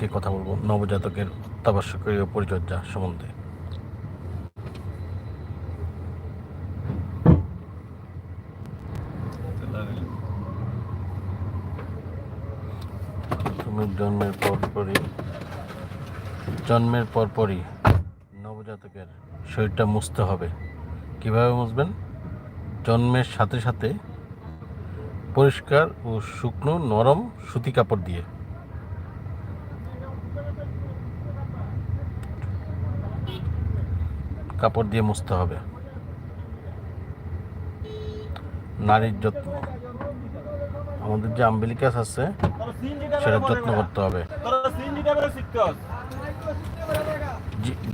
কে কথা বলব? নবজাতকের অত্যাবশ্যকীয় পরিচর্যা সম্বন্ধে। তুমি জন্মের পরপরই জন্মের পরপরই নবজাতকের শরীরটা মুছতে হবে। কীভাবে মুছবেন? জন্মের সাথে সাথে পরিষ্কার ও শুকনো নরম সুতি কাপড় দিয়ে। কাপড় দিয়ে মুছতে হবে। নারীর যত্ন। আমাদের যে আম্বিলিকাস আছে সেটা যত্ন করতে হবে।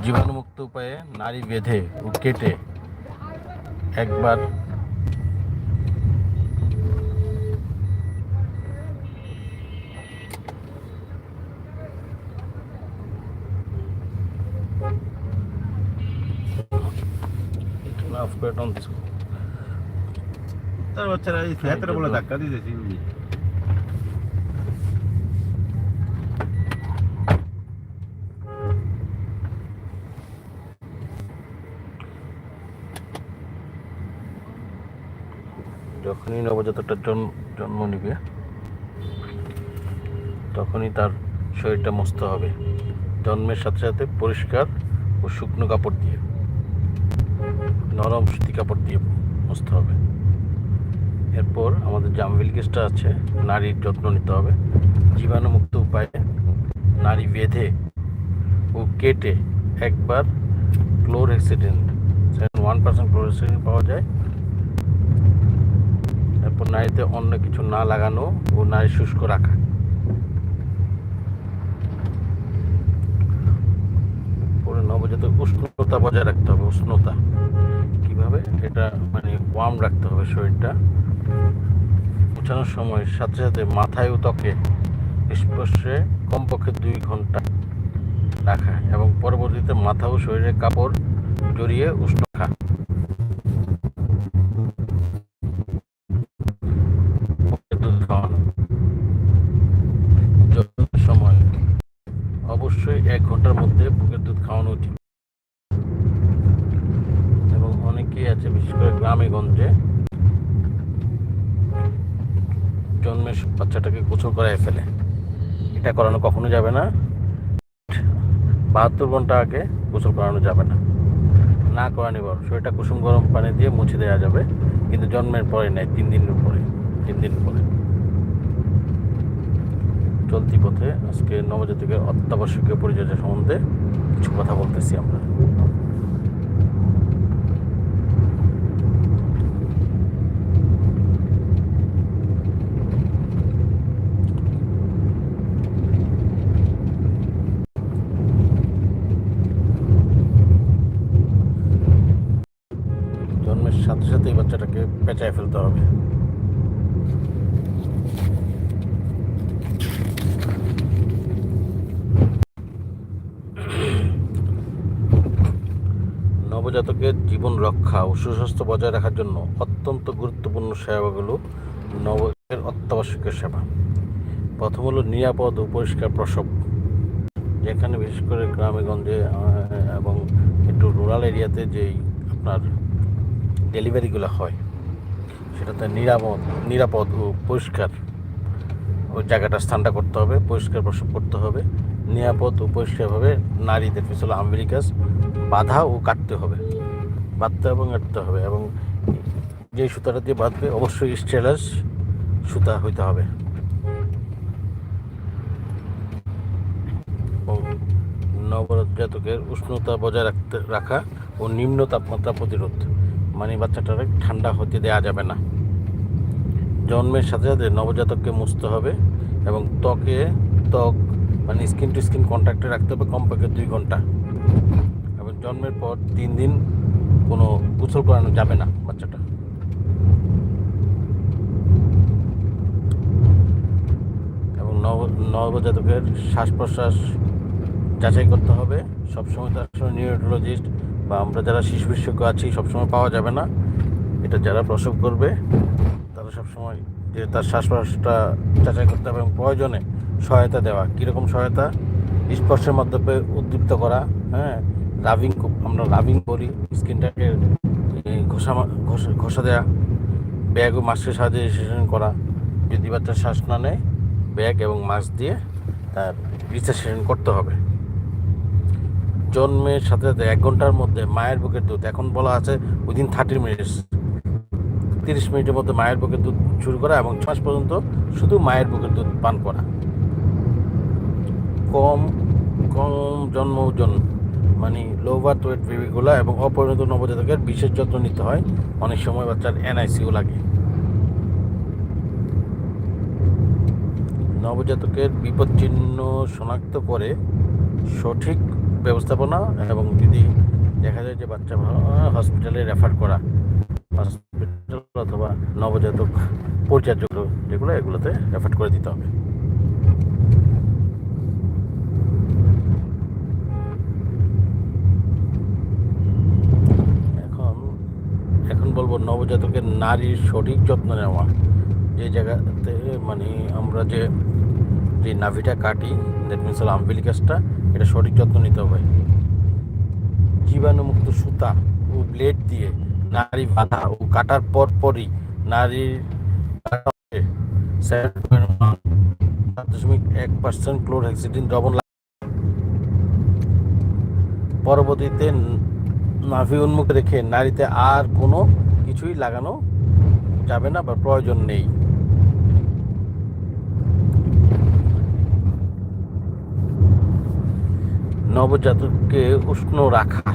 জীবাণুমুক্ত উপায়ে নারী বেঁধে ও কেটে একবার অফ করে টান তার বাচ্চারা এই ফ্যাতের বলে ধাক্কা দিতেছি যখনই নবজাতকটা জন্ম জন্ম নিবে তখনই তার শরীরটা মস্ত হবে। জন্মের সাথে সাথে পরিষ্কার ও শুকনো কাপড় দিয়ে। নরম সুতি কাপড় দিয়ে মুছতে হবে। এরপর আমাদের যে আমবিলকেসটা আছে, নারীর যত্ন নিতে হবে। জীবাণুমুক্ত উপায়ে নারী বেঁধে ও কেটে একবার ক্লোর অ্যাক্সিডেন্ট ওয়ান পার্সেন্ট ক্লোর অ্যাক্সিডেন্ট পাওয়া যায়। এরপর নারীতে অন্য কিছু না লাগানো ও নারী শুষ্ক রাখা। নবজাতক উষ্ণতা বজায় রাখতে হবে, উষ্ণতা। কীভাবে এটা মানে ওয়ার্ম রাখতে হবে শরীরটা। উঠানোর সময় সাথে সাথে মাথায় ও ত্বকে স্পর্শে কমপক্ষে দুই ঘণ্টা রাখা এবং পরবর্তীতে মাথা ও শরীরের কাপড় জড়িয়ে উষ্ণ মুখে দুধ খাওয়ানো জন্মের সময় অবশ্যই এক ঘণ্টার মধ্যে বুকের দুধ খাওয়ানো উচিত এবং অনেকেই আছে বিশেষ করে গ্রামে গঞ্জে জন্মের বাচ্চাটাকে গোসল করায় ফেলে। এটা করানো কখনো যাবে না। বাহাত্তর ঘণ্টা আগে গোসল করানো যাবে না। না করানি বড় শরীরটা কুসুম গরম পানি দিয়ে মুছে দেওয়া যাবে। কিন্তু জন্মের পরে নেয়, তিন দিন পরে তিন দিন পরে চলতি পথে আজকে নবজাতকের অত্যাবশ্যকীয় পরিচর্যা সম্বন্ধে কিছু কথা বলতেছি আমরা জন্মের সাথে সাথেই বাচ্চাটাকে পেঁচায় ফেলতে হবে। নবজাতকের জীবন রক্ষা ও সুস্বাস্থ্য বজায় রাখার জন্য অত্যন্ত গুরুত্বপূর্ণ সেবাগুলো নবজাতকের অত্যাবশ্যকীয় সেবা। প্রথম হলো নিরাপদ ও পরিষ্কার প্রসব, যেখানে বিশেষ করে গ্রামে, গঞ্জে এবং একটু রুরাল এরিয়াতে যেই আপনার ডেলিভারিগুলো হয়। সেটাতে নিরাপদ নিরাপদ ও পরিষ্কার ওই জায়গাটা স্থানটা করতে হবে, পরিষ্কার প্রসব করতে হবে। নিরাপদ ও পরিষ্কারভাবে নারীদের পিছনে আমেরিকাস, বাঁধা ও কাটতে হবে। বাঁধতে এবং কাটতে হবে এবং যে সুতাটা দিয়ে বাঁধবে অবশ্যই স্টেলাস সুতা হইতে হবে। নবজাতকের উষ্ণতা বজায় রাখতে, রাখা ও নিম্ন তাপমাত্রা প্রতিরোধ। মানে বাচ্চাটাকে ঠান্ডা হতে দেওয়া যাবে না। জন্মের সাথে সাথে নবজাতককে মুছতে হবে এবং ত্বকে ত্বক মানে স্কিন টু স্কিন কন্ট্যাক্টে রাখতে হবে কমপক্ষে দুই ঘণ্টা। এবং জন্মের পর তিন দিন কোনো গোসল করানো যাবে না বাচ্চাটা। এবং নব, নবজাতকের শ্বাস প্রশ্বাস যাচাই করতে হবে। সবসময় তার সঙ্গে নিউরোলজিস্ট বা আমরা যারা শিশু বিশেষজ্ঞ আছি, সবসময় পাওয়া যাবে না। এটা যারা প্রসব করবে, তারা সবসময় যে তার শ্বাস প্রশ্বাসটা যাচাই করতে হবে এবং প্রয়োজনে সহায়তা দেওয়া। কীরকম সহায়তা? স্পর্শের মাধ্যমে উদ্দীপ্ত করা হ্যাঁ? রাভিং আমরা রাভিং করি, স্কিনটাকে ঘষা ঘষা দেওয়া ব্যাগ ও মাস্কের সাহায্যে রিসেশন করা। যদি বাচ্চা শ্বাস না নেয়, ব্যাগ এবং মাস্ক দিয়ে তার রিসেশন করতে হবে। জন্মের সাথে সাথে এক ঘণ্টার মধ্যে মায়ের বুকের দুধ। এখন বলা আছে উইদিন থার্টি মিনিটস তিরিশ মিনিটের মধ্যে মায়ের বুকের দুধ শুরু করা এবং ছ মাস পর্যন্ত শুধু মায়ের বুকের দুধ পান করা। কম কম জন্ম ওজন মানে লো বার্থ ওয়েট বেবিগুলো এবং অপরিণত নবজাতকের বিশেষ যত্ন নিতে হয়। অনেক সময় বাচ্চার এনআইসিও লাগে। নবজাতকের বিপদ চিহ্ন শনাক্ত করে সঠিক ব্যবস্থাপনা এবং যদি দেখা যায় যে বাচ্চা হসপিটালে রেফার করা হসপিটাল অথবা নবজাতক পরিচর্যা যেগুলো, এগুলোতে রেফার করে দিতে হবে। এখন এখন বলব নবজাতকের নারীর সঠিক যত্ন নেওয়া। যে জায়গাতে মানে আমরা যে যে নাভিটা কাটি দ্যাট মিনস আম্বিলিকাসটা এটা সঠিক যত্ন নিতে হবে। জীবাণুমুক্ত সুতা ও ব্লেড দিয়ে নারী বাঁধা ও কাটার পর পরই নারীর দশমিক এক পার্সেন্ট পরবর্তীতে নাভি উন্মুখ রেখে নারীতে আর কোনো কিছুই লাগানো যাবে না বা প্রয়োজন নেই। নবজাতককে উষ্ণ রাখা।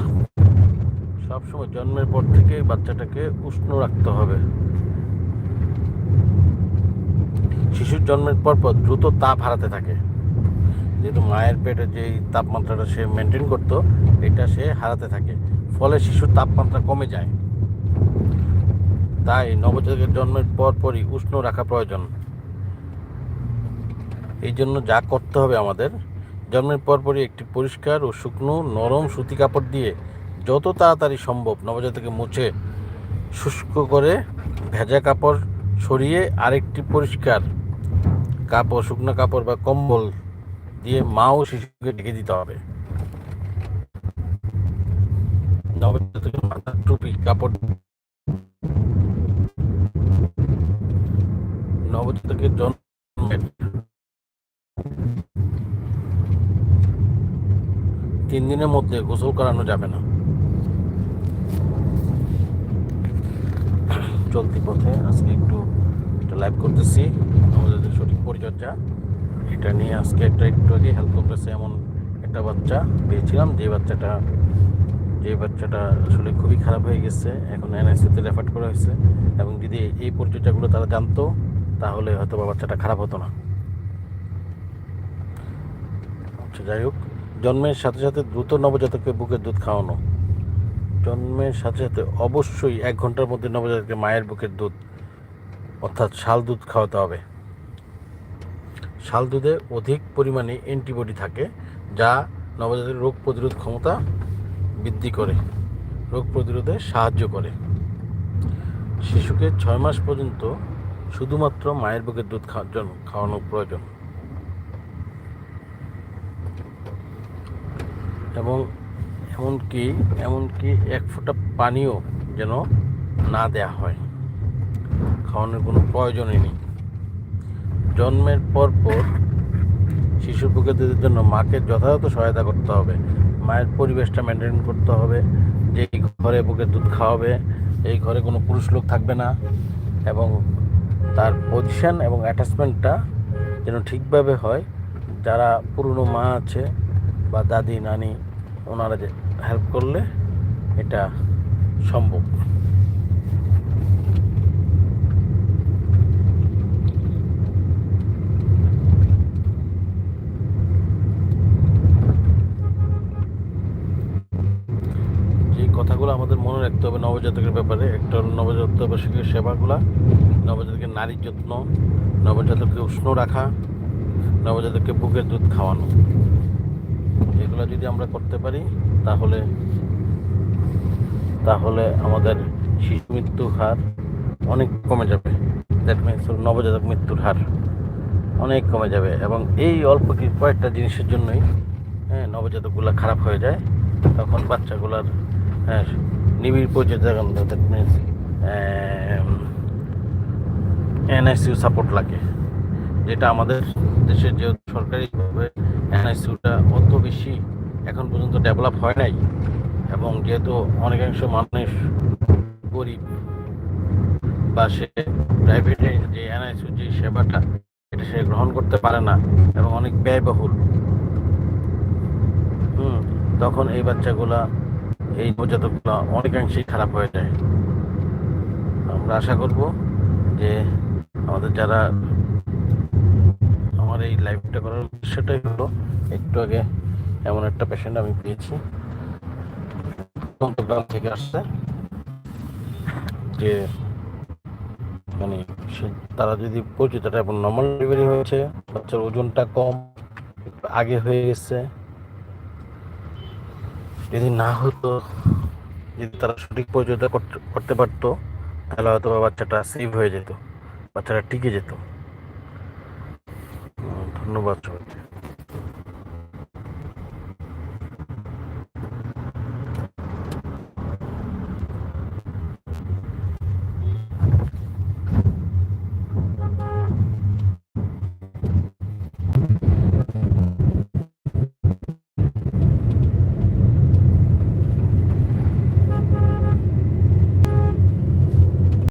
সবসময় জন্মের পর থেকে বাচ্চাটাকে উষ্ণ রাখতে হবে। শিশুর জন্মের পর পর দ্রুত তাপ হারাতে থাকে। যেহেতু মায়ের পেটে যেই তাপমাত্রাটা সে মেনটেন করতো, এটা সে হারাতে থাকে। ফলে শিশুর তাপমাত্রা কমে যায়। তাই নবজাতকের জন্মের পর পরই উষ্ণ রাখা প্রয়োজন। এই জন্য যা করতে হবে আমাদের জন্মের পরপরই একটি পরিষ্কার ও শুকনো, নরম সুতি কাপড় দিয়ে যত তাড়াতাড়ি সম্ভব নবজাতকে মুছে শুষ্ক করে ভেজা কাপড় সরিয়ে আরেকটি পরিষ্কার কাপড়, শুকনো কাপড় বা কম্বল দিয়ে মা ও শিশুকে ঢেকে দিতে হবে। নবজাতকের মাথার টুপি, কাপড় নবজাতকের জন্মের তিন দিনের মধ্যে গোসল করানো যাবে না। চলতি পথে আজকে একটু একটা লাইভ করতেছি, আমাদের সঠিক পরিচর্যা, এটা নিয়ে আজকে একটা একটু আগে হেল্প করতেছে এমন একটা বাচ্চা পেয়েছিলাম, যে বাচ্চাটা যে বাচ্চাটা আসলে খুবই খারাপ হয়ে গেছে, এখন এনআইসিতে রেফার করা হয়েছে, এবং যদি এই পরিচর্যাগুলো তারা জানতো, তাহলে হয়তো বাচ্চাটা খারাপ হতো না। আচ্ছা যাই হোক জন্মের সাথে সাথে দ্রুত নবজাতককে বুকের দুধ খাওয়ানো। জন্মের সাথে সাথে অবশ্যই এক ঘণ্টার মধ্যে নবজাতককে মায়ের বুকের দুধ, অর্থাৎ শাল দুধ খাওয়াতে হবে। শাল দুধে অধিক পরিমাণে অ্যান্টিবডি থাকে, যা নবজাতকের রোগ প্রতিরোধ ক্ষমতা বৃদ্ধি করে, রোগ প্রতিরোধে সাহায্য করে। শিশুকে ছয় মাস পর্যন্ত শুধুমাত্র মায়ের বুকের দুধ খাওয়ানো প্রয়োজন। এবং এমনকি এমনকি এক ফোঁটা পানিও যেন না দেয়া হয়। খাওয়ানোর কোনো প্রয়োজনই নেই। জন্মের পর পর শিশুর দুধের জন্য মাকে যথাযথ সহায়তা করতে হবে। মায়ের পরিবেশটা মেনটেন করতে হবে। যে ঘরে বুকে দুধ খাওয়াবে, এই ঘরে কোনো পুরুষ লোক থাকবে না এবং তার পজিশন এবং অ্যাটাচমেন্টটা যেন ঠিকভাবে হয়। যারা পুরনো মা আছে বা দাদি, নানি ওনারা যে হেল্প করলে এটা সম্ভব। কথাগুলো আমাদের মনে রাখতে হবে নবজাতকের ব্যাপারে, একটা হলো নবজাতকের সেবাগুলা, নবজাতকের নারীর যত্ন, নবজাতককে উষ্ণ রাখা, নবজাতককে বুকের দুধ খাওয়ানো। এগুলো যদি আমরা করতে পারি, তাহলে তাহলে আমাদের শিশু মৃত্যুর হার অনেক কমে যাবে। দ্যাট মিনস নবজাতক মৃত্যুর হার অনেক কমে যাবে এবং এই অল্প কয়েকটা জিনিসের জন্যই হ্যাঁ নবজাতকগুলো খারাপ হয়ে যায়, তখন বাচ্চাগুলোর হ্যাঁ নিবিড় পর্যায়ে দ্যাট মিনস এনআইসিউ সাপোর্ট লাগে, যেটা আমাদের দেশের যে সরকারিভাবে এনআইসিউটা অত বেশি এখন পর্যন্ত ডেভেলপ হয় নাই এবং যেহেতু অনেকাংশ মানুষ গরিব বা সে প্রাইভেটে যে এনআইসিউ যে সেবাটা এটা সে গ্রহণ করতে পারে না এবং অনেক ব্যয়বহুল। হুম, তখন এই বাচ্চাগুলা, এই নবজাতকগুলো অনেকাংশেই খারাপ হয়ে যায়। আমরা আশা করব যে আমাদের যারা আমার এই লাইভটা করার উদ্দেশ্যটাই হলো একটু আগে এমন একটা পেশেন্ট আমি পেয়েছি। থেকে আসছে। যে মানে তারা যদি পরিচিতটা এবং নর্মাল ডেলিভারি হয়েছে, বাচ্চার ওজনটা কম আগে হয়ে গেছে। যদি না হতো, যদি তারা সঠিক পরিচর্যা করতে- পারতো, তাহলে হয়তো বাচ্চাটা সেভ হয়ে যেত, বাচ্চাটা টিকে যেত। ধন্যবাদ সবাইকে।